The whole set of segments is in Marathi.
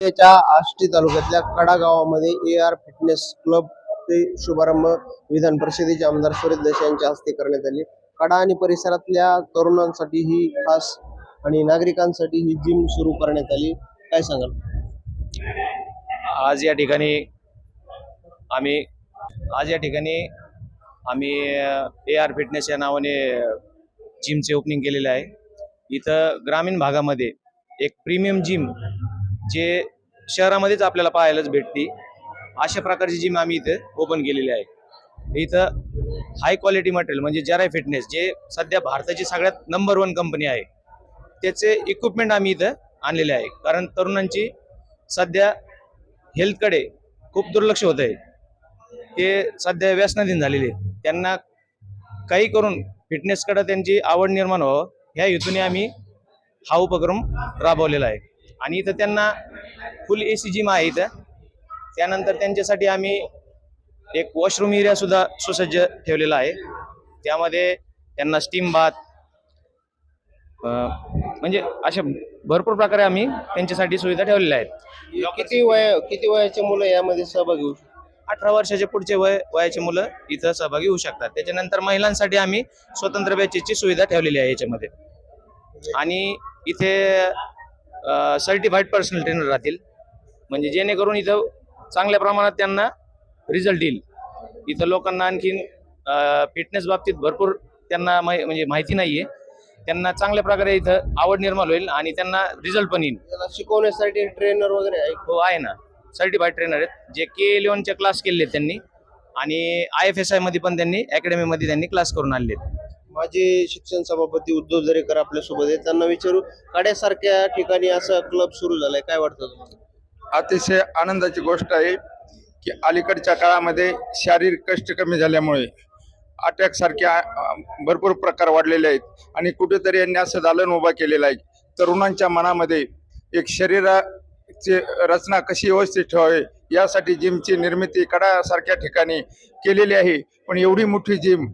च्या आष्टी तालुक्यातल्या कडा गावामध्ये ए आर फिटनेस क्लब चे शुभारंभ विधान परिषदेचे आमदार सुरेश देसाई यांच्या हस्ते करण्यात आले. कडा आणि परिसरातल्या तरुणांसाठी ही खास आणि नागरिकांसाठी ही जिम सुरू करण्यात आली. काय सांगाल? आज या ठिकाणी आम्ही आज या ठिकाणी आम्ही ए आर फिटनेस या नावाने जिमचे ओपनिंग केलेले आहे. इथं ग्रामीण भागामध्ये एक प्रीमियम जिम जे शहरामध्येच आपल्याला पाहायलाच भेटते. अशा प्रकारची जिम आम्ही इथं ओपन केलेली आहे. इथं हाय क्वालिटी मटेरियल म्हणजे जराय फिटनेस जे सध्या भारताची सगळ्यात नंबर वन कंपनी आहे. त्याचे इक्विपमेंट आम्ही इथं आणलेले आहे. कारण तरुणांची सध्या हेल्थकडे खूप दुर्लक्ष होत आहे. ते सध्या व्यसनाधीन झालेले आहेत. त्यांना काही करून फिटनेसकडं त्यांची आवड निर्माण व्हावं ह्या हेतूने आम्ही हा उपक्रम राबवलेला आहे. आणि इथं त्यांना फुल ए सी जिम आहे इथं. त्यानंतर त्यांच्यासाठी आम्ही एक वॉशरूम एरिया सुद्धा सुसज्ज ठेवलेला आहे. त्यामध्ये त्यांना स्टीम बाथ म्हणजे अशा भरपूर प्रकारे आम्ही त्यांच्यासाठी सुविधा ठेवलेल्या आहेत. किती वय किती वयाचे मुलं यामध्ये सहभागी होऊ शकतात? अठरा वर्षाच्या पुढचे वय वयाचे मुलं इथं सहभागी होऊ शकतात. त्याच्यानंतर महिलांसाठी आम्ही स्वतंत्र बॅचेसची सुविधा ठेवलेली आहे याच्यामध्ये. आणि इथे सर्टिफाईड पर्सनल ट्रेनर राहतील. म्हणजे जेणेकरून इथं चांगल्या प्रमाणात त्यांना रिझल्ट येईल. इथं लोकांना आणखीन फिटनेस बाबतीत भरपूर त्यांना माहि- म्हणजे माहिती नाहीये. त्यांना चांगल्या प्रकारे इथं आवड निर्माण होईल आणि त्यांना रिझल्ट पण येईल. शिकवण्यासाठी ट्रेनर वगैरे आहे? हो आहे ना. सर्टिफाईड ट्रेनर आहेत. जे के इलेव्हनचे क्लास केले आहेत त्यांनी. आणि आय एफ एस आयमध्ये पण त्यांनी अकॅडमी मध्ये त्यांनी क्लास करून आणले माजी शिक्षण सभापती उद्धव दरेकर आपल्यासोबत आहेत. त्यांना विचारू काड्यासारख्या ठिकाणी असं क्लब सुरू झालाय. काय वाटतं तुम्हाला? अतिशय आनंदाची गोष्ट आहे की अलीकडच्या काळामध्ये शारीरिक कष्ट कमी झाल्यामुळे अटॅक सारखे भरपूर प्रकार वाढलेले आहेत आणि कुठेतरी यांनी असं दालन उभा केलेलं आहे. तरुणांच्या मनामध्ये एक शरीराची रचना कशी व्यवस्थित ठेवावी यासाठी जिमची निर्मिती कडासारख्या ठिकाणी केलेली आहे. पण एवढी मोठी जिम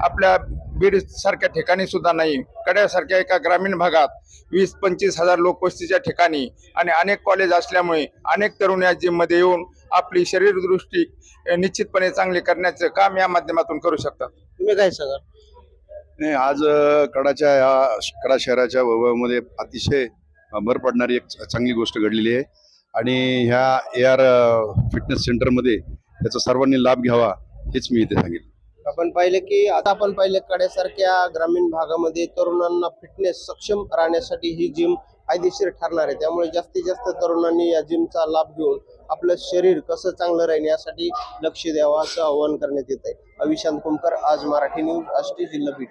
आपल्या बीड सारख्या ठिकाणी सुद्धा नाही. कड्यासारख्या एका ग्रामीण भागात वीस पंचवीस हजार लोकवस्तीच्या ठिकाणी आणि अनेक कॉलेज असल्यामुळे अनेक तरुण या जिममध्ये येऊन आपली शरीरदृष्टी निश्चितपणे चांगली करण्याचं काम या माध्यमातून करू शकतात. तुम्ही काय सगळं नाही आज कडाच्या या कडा शहराच्या वैभवामध्ये अतिशय भर पडणारी एक चांगली गोष्ट घडलेली आहे. आणि ह्या ए आर फिटनेस सेंटरमध्ये त्याचा सर्वांनी लाभ घ्यावा हेच मी इथे सांगितलं आपण पाहिले की आता आपण पाहिले कड्यासारख्या ग्रामीण भागामध्ये तरुणांना फिटनेस सक्षम राहण्यासाठी ही जिम फायदेशीर ठरणार आहे. त्यामुळे जास्तीत जास्त तरुणांनी या जिमचा लाभ घेऊन आपलं शरीर कसं चांगलं राहील यासाठी लक्ष द्यावं असं आवाहन करण्यात येत आहे. अविशांत कुमकर आज मराठी न्यूज आष्टी जिल्हा बीड.